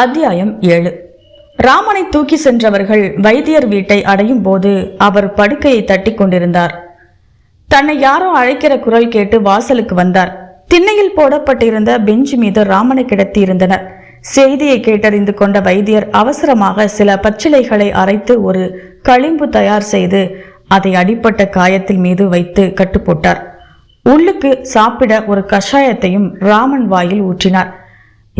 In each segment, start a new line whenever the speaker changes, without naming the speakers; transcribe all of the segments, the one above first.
அத்தியாயம் ஏழு. ராமனை தூக்கி சென்றவர்கள் வைத்தியர் வீட்டை அடையும் போது அவர் படுக்கையை தட்டி கொண்டிருந்தார். தன்னை யாரோ அழைக்கிற குரல் கேட்டு வாசலுக்கு வந்தார். திண்ணையில் போடப்பட்டிருந்த பெஞ்ச் மீது ராமனை கிடத்தி இருந்தனர். செய்தியை கேட்டறிந்து கொண்ட வைத்தியர் அவசரமாக சில பச்சிலைகளை அரைத்து ஒரு களிம்பு தயார் செய்து அதை அடிப்பட்ட காயத்தில் மீது வைத்து கட்டுப்போட்டார். உள்ளுக்கு சாப்பிட ஒரு கஷாயத்தையும் ராமன் வாயில் ஊற்றினார்.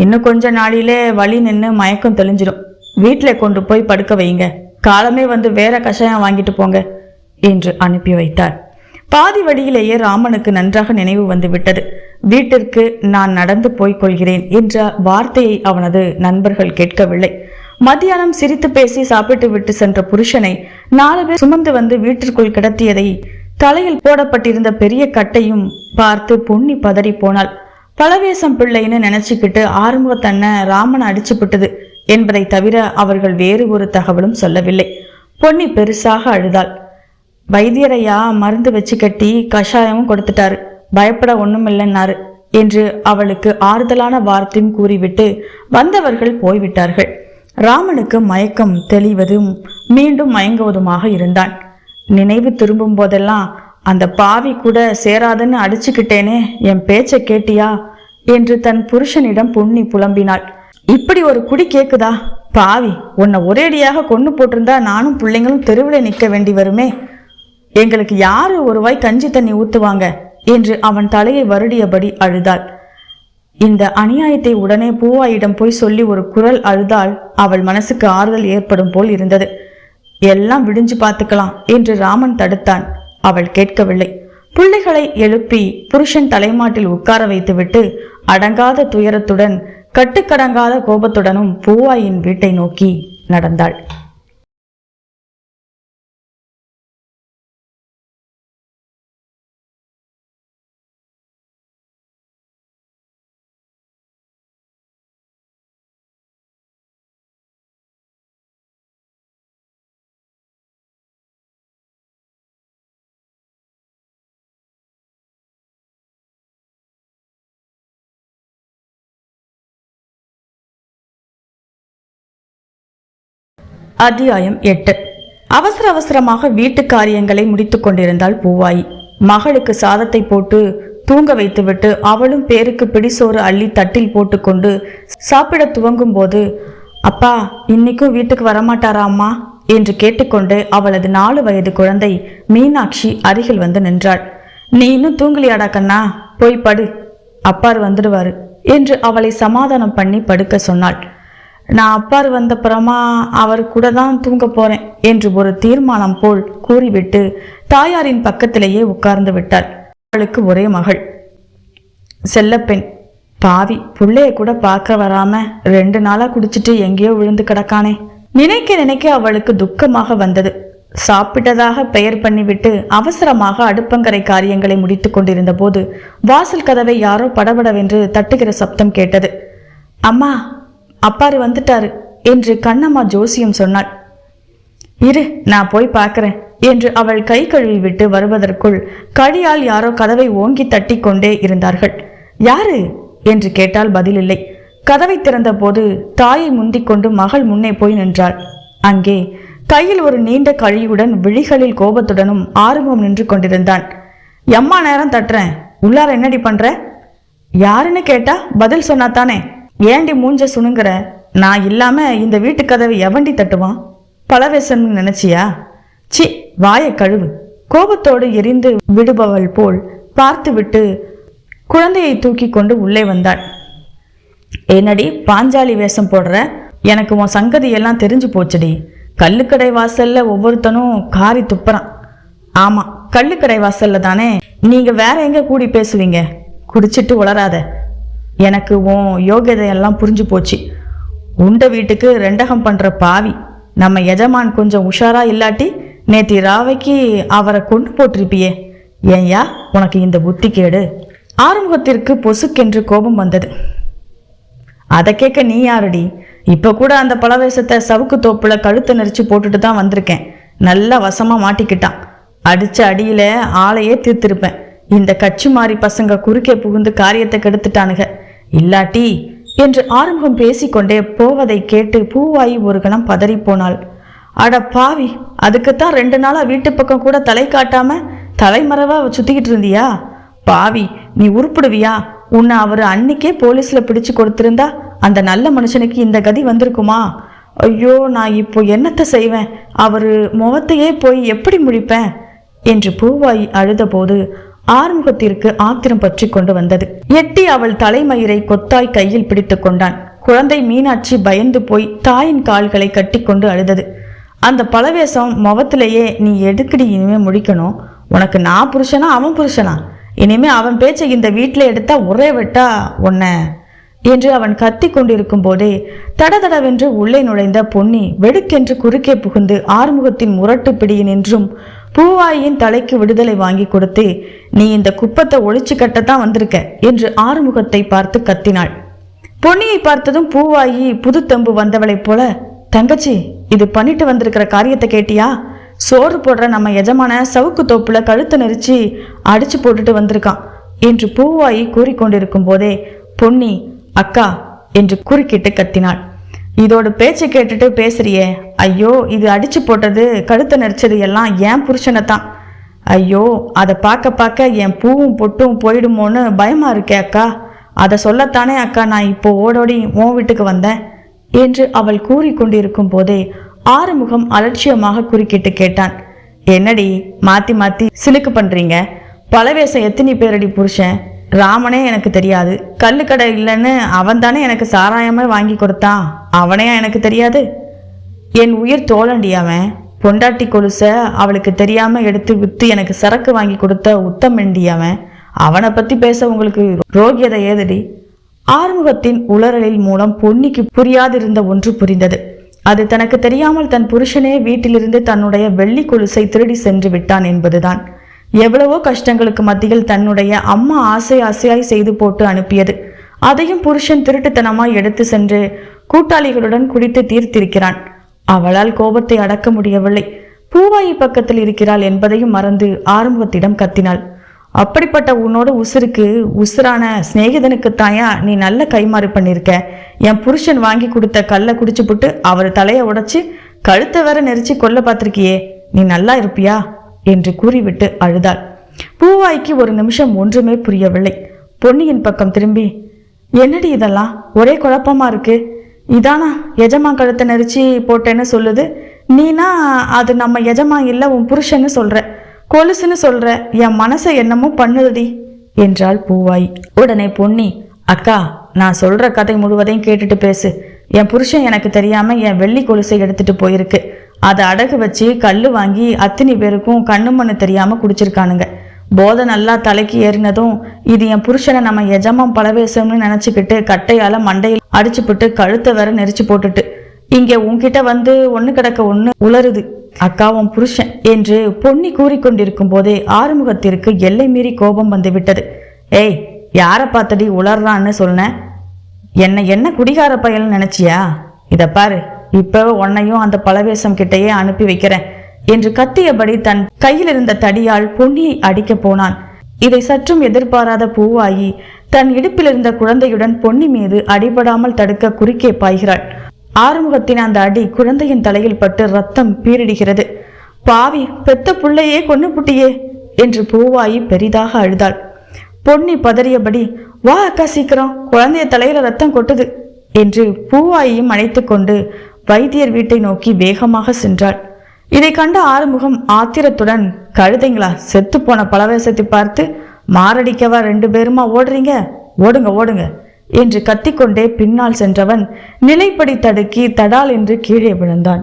இன்னும் கொஞ்ச நாளிலே வழி நின்று மயக்கம் தெளிஞ்சிடும் வீட்டில் கொண்டு போய் படுக்க வைங்க. காலமே வந்து வேற கஷாயம் வாங்கிட்டு போங்க என்று அனுப்பி வைத்தார். பாதி வழியிலேயே ராமனுக்கு நன்றாக நினைவு வந்து விட்டது. வீட்டிற்கு நான் நடந்து போய்க் கொள்கிறேன் என்ற வார்த்தையை அவனது நண்பர்கள் கேட்கவில்லை. மத்தியானம் சிரித்து பேசி சாப்பிட்டு விட்டு சென்ற புருஷனை நாலு பேர் சுமந்து வந்து வீட்டிற்குள் கிடத்தியதை தலையில் போடப்பட்டிருந்த பெரிய கட்டையும் பார்த்து பொன்னி பதறி போனாள். பலவேசம் பிள்ளைன்னு நினைச்சுக்கிட்டு ஆறுமுக ராமன் அடிச்சு என்பதை தவிர அவர்கள் வேறு ஒரு தகவலும் சொல்லவில்லை. பொன்னி பெருசாக அழுதாள். வைத்தியரையா மருந்து வச்சு கட்டி கஷாயமும் கொடுத்துட்டாரு. பயப்பட ஒண்ணுமில்லைன்னாரு என்று அவளுக்கு ஆறுதலான வார்த்தையும் கூறிவிட்டு வந்தவர்கள் போய்விட்டார்கள். ராமனுக்கு மயக்கம் தெளிவதும் மீண்டும் மயங்குவதுமாக இருந்தான். நினைவு திரும்பும் போதெல்லாம் அந்த பாவி கூட சேராதுன்னு அடிச்சுக்கிட்டேனே என் பேச்சை கேட்டியா? என்று தன் புருஷனிடம் புண்ணி புலம்பினாள். இப்படி ஒரு குடி கேக்குதா? பாவி உன்னை ஒரேடியாக கொண்டு போட்டிருந்தா நானும் பிள்ளைங்களும் தெருவில் நிற்க வேண்டி வருமே. எங்களுக்கு யாரு ஒரு வாய் கஞ்சி தண்ணி ஊத்துவாங்க? என்று அவன் தலையை வருடியபடி அழுதாள். இந்த அநியாயத்தை உடனே பூவாயிடம் போய் சொல்லி ஒரு குரல் அழுதால் அவள் மனசுக்கு ஆறுதல் ஏற்படும் போல் இருந்தது. எல்லாம் விடிஞ்சு பார்த்துக்கலாம் என்று ராமன் தடுத்தான். அவள் கேட்கவில்லை. பிள்ளைகளை எழுப்பி புருஷன் தலைமாட்டில் உட்கார வைத்துவிட்டு அடங்காத துயரத்துடன் கட்டுக்கடங்காத கோபத்துடனும் பூவாயின் வீட்டை நோக்கி நடந்தாள். அத்தியாயம் எட்டு. அவசர அவசரமாக வீட்டு காரியங்களை முடித்துக் கொண்டிருந்தாள் பூவாயி. மகளுக்கு சாதத்தை போட்டு தூங்க வைத்துவிட்டு அவளும் பேருக்கு பிடிசோறு அள்ளி தட்டில் போட்டுக்கொண்டு சாப்பிட துவங்கும் போது அப்பா இன்னைக்கும் வீட்டுக்கு வரமாட்டாரா அம்மா? என்று கேட்டுக்கொண்டு அவளது நாலு வயது குழந்தை மீனாட்சி அருகில் வந்து நின்றாள். நீ இன்னும் தூங்கலியாடா கண்ணா? போய் படு. அப்பார் வந்துடுவாரு என்று அவளை சமாதானம் பண்ணி படுக்க சொன்னாள். நான் அப்பார் வந்தப்புறமா அவர் கூட தான் தூங்க போறேன் என்று ஒரு தீர்மானம் போல் கூறிவிட்டு தாயாரின் பக்கத்திலேயே உட்கார்ந்து விட்டாள் அவளுக்கு ஒரே மகள். செல்லப்பெண். பாவி புள்ளைய கூட பார்க்க வராம ரெண்டு நாளா குடிச்சிட்டு எங்கேயோ விழுந்து கிடக்கானே. நினைக்க நினைக்க அவளுக்கு துக்கமாக வந்தது. சாப்பிட்டதாக பெயர் பண்ணிவிட்டு அவசரமாக அடுப்பங்கரை காரியங்களை முடித்து கொண்டிருந்த போது வாசல் கதவை யாரோ படபடவென்று தட்டுகிற சப்தம் கேட்டது. அம்மா அப்பாரு வந்துட்டாரு என்று கண்ணம்மா ஜோசியம் சொன்னாள். இரு நான் போய் பார்க்கறேன் என்று அவள் கை கழுவி விட்டு வருவதற்குள் கழியால் யாரோ கதவை ஓங்கி தட்டி கொண்டே இருந்தார்கள். யாரு? என்று கேட்டால் பதிலில்லை. கதவை திறந்தபோது தாயை முந்திக் கொண்டு மகள் முன்னே போய் நின்றாள். அங்கே கையில் ஒரு நீண்ட கழியுடன் விழிகளில் கோபத்துடனும் ஆர்வம் நின்று கொண்டிருந்தான். எம்மா நேரம் தட்டுறேன். உள்ளார என்னடி பண்ற? யாருன்னு கேட்டா பதில் சொன்னாத்தானே. ஏண்டி மூஞ்ச சுணுங்குற? நான் இல்லாம இந்த வீட்டு கதவை எவண்டி தட்டுவான்? பலவேசம்னு நினைச்சியா? சி வாயை கழுவு. கோபத்தோடு எரிந்து விடுபவள் போல் பார்த்துவிட்டு குழந்தையை தூக்கி கொண்டு உள்ளே வந்தாள். என்னடி பாஞ்சாலி வேஷம் போடுற? எனக்கு உன் சங்கதி எல்லாம் தெரிஞ்சு போச்சுடி. கல்லுக்கடை வாசல்ல ஒவ்வொருத்தனும் காரி துப்புறான். ஆமா கல்லுக்கடை வாசல்ல தானே? நீங்க வேற எங்க கூடி பேசுவீங்க? குடிச்சிட்டு உளராத எனக்கு உன் யோகியதையெல்லாம் புரிஞ்சு போச்சு. உண்ட வீட்டுக்கு ரெண்டகம் பண்ணுற பாவி. நம்ம எஜமான் கொஞ்சம் உஷாரா இல்லாட்டி நேத்தி ராவைக்கு அவரை கொண்டு போட்டிருப்பியே. ஏன்யா உனக்கு இந்த புத்தி கேடு. ஆறுமுகத்திற்கு பொசுக்கென்று கோபம் வந்தது. அதை கேட்க நீ யாருடி? இப்போ கூட அந்த பலவேசத்தை சவுக்கு தோப்பில் கழுத்தை நெரிச்சு போட்டுட்டு தான் வந்திருக்கேன். நல்லா வசமாக மாட்டிக்கிட்டான். அடித்த அடியில் ஆளையே தீர்த்திருப்பேன். இந்த கட்சி மாறி பசங்க குறுக்கே புகுந்து காரியத்தை கெடுத்துட்டானுங்க. இல்லாட்டி? என்று ஆறுமுகம் பேசிக்கொண்டே போவதை கேட்டு பூவாயி ஒரு கணம் பதறிப்போனாள். அட பாவி அதுக்குத்தான் ரெண்டு நாளாக வீட்டு பக்கம் கூட தலை காட்டாம தலைமறைவாக சுற்றிக்கிட்டு இருந்தியா? பாவி நீ உருப்பிடுவியா? உன்னை அவர் அன்னைக்கே போலீஸில் பிடிச்சு கொடுத்துருந்தா அந்த நல்ல மனுஷனுக்கு இந்த கதி வந்திருக்குமா? ஐயோ நான் இப்போ என்னத்தை செய்வேன்? அவர் முகத்தையே போய் எப்படி முடிப்பேன் என்று பூவாயி அழுதபோது ஆறுமுகத்திற்கு ஆத்திரம் பற்றி கொண்டு வந்தது. எட்டி அவள் தலைமயிரை கொத்தாய் கையில் பிடித்து கொண்டான். குழந்தை மீனாட்சி பயந்து போய் தாயின் கால்களை கட்டிக்கொண்டு அழுதது. அந்த பலவேசம் முகத்திலேயே நீ எதுக்குடி இனிமே முடிக்கணும் உனக்கு நான் புருஷனா அவன் புருஷனா? இனிமே அவன் பேச்சை இந்த வீட்டில் எடுத்தா ஒரே வெட்டா உன்னை? என்று அவன் கத்தி கொண்டிருக்கும் போதே தடதடவென்று உள்ளே நுழைந்த பொன்னி வெடுக்கென்று குறுக்கே புகுந்து ஆறுமுகத்தின் முரட்டு பிடியினின்றும் பூவாயின் தலைக்கு விடுதலை வாங்கி கொடுத்து நீ இந்த குப்பத்தை ஒழிச்சு கட்டத்தான் வந்திருக்க என்று ஆறுமுகத்தை பார்த்து கத்தினாள். பொன்னியை பார்த்ததும் பூவாயி புதுத்தம்பு வந்தவளைப் போல தங்கச்சி இது பண்ணிட்டு வந்திருக்கிற காரியத்தை கேட்டியா? சோறு போடுற நம்ம எஜமான சவுக்கு தோப்புல கழுத்தை நெரிச்சு அடிச்சு போட்டுட்டு வந்திருக்கான் என்று பூவாயி கூறிக்கொண்டிருக்கும் போதே பொன்னி அக்கா என்று குறுக்கிட்டு கத்தினாள். இதோட பேச்சை கேட்டுட்டு பேசுறியே. ஐயோ இது அடிச்சு போட்டது கழுத்தை நெரிச்சது எல்லாம் என் புருஷனை தான். ஐயோ அதை பார்க்க பார்க்க என் பூவும் பொட்டும் போயிடுமோன்னு பயமா இருக்கே அக்கா. அதை சொல்லத்தானே அக்கா நான் இப்போ ஓடோடி உன் வீட்டுக்கு வந்தேன் என்று அவள் கூறிக்கொண்டிருக்கும் போதே ஆறுமுகம் அலட்சியமாக குறுக்கிட்டு கேட்டான். என்னடி மாத்தி மாத்தி சிலுக்கு பண்றீங்க? பலவேசம் எத்தனை பேரடி புருஷன். ராமனே எனக்கு தெரியாது. கல்லுக்கடை இல்லைன்னு அவன் தானே எனக்கு சாராயமே வாங்கி கொடுத்தான். அவனே எனக்கு தெரியாது? என் உயிர் தோழண்டி அவன். பொண்டாட்டி கொலுச அவளுக்கு தெரியாம எடுத்து விற்று எனக்கு சரக்கு வாங்கி கொடுத்த உத்தமெண்டி அவன். அவனை பத்தி பேச உங்களுக்கு ரோகியதை ஏதடி? ஆறுமுகத்தின் உளறலில் மூலம் பொன்னிக்கு புரியாதிருந்த ஒன்று புரிந்தது. அது தனக்கு தெரியாமல் தன் புருஷனே வீட்டிலிருந்து தன்னுடைய வெள்ளி கொலுசை திருடி சென்று விட்டான் என்பதுதான். எவ்வளவோ கஷ்டங்களுக்கு மத்தியில் தன்னுடைய அம்மா ஆசை ஆசையாய் செய்து போட்டு அனுப்பியது. அதையும் புருஷன் திருட்டுத்தனமாய் எடுத்து சென்று கூட்டாளிகளுடன் குடித்து தீர்த்திருக்கிறான். அவளால் கோபத்தை அடக்க முடியவில்லை. பூவாயி பக்கத்தில் இருக்கிறாள் என்பதையும் மறந்து ஆறுமுகத்திடம் கத்தினாள். அப்படிப்பட்ட உன்னோட உசுருக்கு உசுரான சிநேகிதனுக்குத்தாயா நீ நல்ல கைமாறு பண்ணியிருக்க என் புருஷன் வாங்கி கொடுத்த கல்லை குடிச்சுப்புட்டு அவர் தலையை உடைச்சு கழுத்தை வேற நெரிச்சு கொல்ல பார்த்துருக்கியே. நீ நல்லா இருப்பியா? என்று கூறிவிட்டு அழுதாள். பூவாய்க்கு ஒரு நிமிஷம் ஒன்றுமே புரியவில்லை. பொன்னியின் பக்கம் திரும்பி என்னடி இதெல்லாம்? ஒரே குழப்பமா இருக்கு. இதானா? எஜமா கழுத்தை நெரிச்சு போட்டேன்னு சொல்லுது. நீனா அது நம்ம எஜமா இல்லை உன் புருஷன்னு சொல்ற. கொலுசுன்னு சொல்ற. என் மனசை என்னமோ பண்ணுதுடி என்றாள் பூவாய். உடனே பொன்னி அக்கா நான் சொல்ற கதை முழுவதையும் கேட்டுட்டு பேசு. என் புருஷன் எனக்கு தெரியாம என் வெள்ளி கொலுசை எடுத்துட்டு போயிருக்கு. அதை அடகு வச்சு கல் வாங்கி அத்தனை பேருக்கும் கண்ணு மண்ணு தெரியாமல் குடிச்சிருக்கானுங்க. போதை நல்லா தலைக்கு ஏறினதும் இது என் புருஷனை நம்ம எஜமான் பலவேசம்னு நினச்சிக்கிட்டு கட்டையால் மண்டையில் அடிச்சுப்புட்டு கழுத்தை வேற நெரிச்சு போட்டுட்டு. இங்கே உன்கிட்ட வந்து ஒன்று கிடக்க ஒன்று உளருது அக்கா உன் புருஷன் என்று பொன்னி கூறிக்கொண்டிருக்கும் போதே ஆறுமுகத்திற்கு எல்லை மீறி கோபம் வந்து விட்டது. ஏய் யாரை பார்த்தடி உளர்றான்னு சொன்னேன் என்னை என்ன குடிகார பயல்னு நினச்சியா? இதை பாரு. இப்போ உன்னையும் அந்த பலவேசம் கிட்டேயே அனுப்பி வைக்கிறேன் என்று கத்தியபடி தன் கையில் இருந்த தடியால் பொன்னியை அடிக்கப் போனான். இதை சற்றும் எதிர்பாராத பூவாயி தன் இடுப்பில் இருந்த குழந்தையுடன் பொன்னி மீது அடிபடாமல் தடுக்க குறுக்கே பாய்கிறாள். ஆறுமுகத்தின் அந்த அடி குழந்தையின் தலையில் பட்டு ரத்தம் பீரிடுகிறது. பாவி பெத்த புள்ளையே கொன்னு புட்டியே என்று பூவாயி பெரிதாக அழுதாள். பொன்னி பதறியபடி வா அக்கா சீக்கிரம் குழந்தைய தலையில ரத்தம் கொட்டுது என்று பூவாயையும் அழைத்து கொண்டு வைத்தியர் வீட்டை நோக்கி வேகமாக சென்றாள். இதை கண்ட ஆறுமுகம் ஆத்திரத்துடன் கழுதைங்களா செத்து போன பலவேசத்தை பார்த்து மாரடிக்கவா ரெண்டு பேருமா ஓடுறீங்க? ஓடுங்க ஓடுங்க என்று கத்திக்கொண்டே பின்னால் சென்றவன் நிலைப்படி தடுக்கி தடால் என்று கீழே விழுந்தான்.